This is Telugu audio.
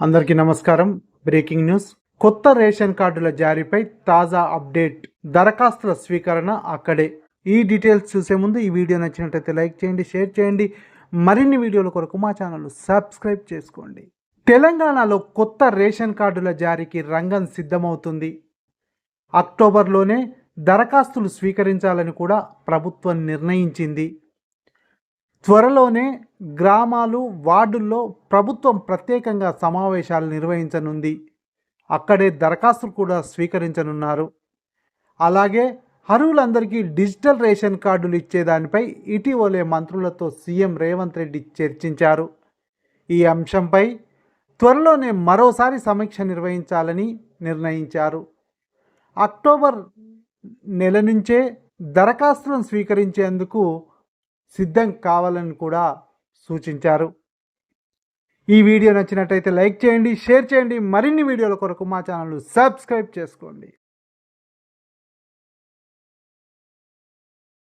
అందరికీ నమస్కారం. Breaking news. కొత్త రేషన్ కార్డుల జారీపై తాజా అప్డేట్. దరఖాస్తుల స్వీకరణ అక్కడే. ఈ డీటెయిల్స్ చూసే ముందు ఈ వీడియో నచ్చినట్లయితే లైక్ చేయండి షేర్ చేయండి. మరిన్ని వీడియోల కొరకు మా ఛానల్ సబ్స్క్రైబ్ చేసుకోండి. తెలంగాణలో కొత్త రేషన్ కార్డుల జారీకి రంగం సిద్ధమవుతుంది. అక్టోబర్లోనే దరఖాస్తులు స్వీకరించాలని కూడా ప్రభుత్వం నిర్ణయించింది. త్వరలోనే గ్రామాలు వార్డుల్లో ప్రభుత్వం ప్రత్యేకంగా సమావేశాలు నిర్వహించనుంది. అక్కడే దరఖాస్తులు కూడా స్వీకరించనున్నారు. అలాగే అర్హులందరికీ డిజిటల్ రేషన్ కార్డులు ఇచ్చేదానిపై ఇటీవలే మంత్రులతో సీఎం రేవంత్ రెడ్డి చర్చించారు. ఈ అంశంపై త్వరలోనే మరోసారి సమీక్ష నిర్వహించాలని నిర్ణయించారు. అక్టోబర్ నెల నుంచే దరఖాస్తులను స్వీకరించేందుకు సిద్ధం కావాలని కూడా సూచించారు. ఈ వీడియో నచ్చినట్టయితే లైక్ చేయండి షేర్ చేయండి. మరిన్ని వీడియోల కొరకు మా ఛానల్ సబ్స్క్రైబ్ చేసుకోండి.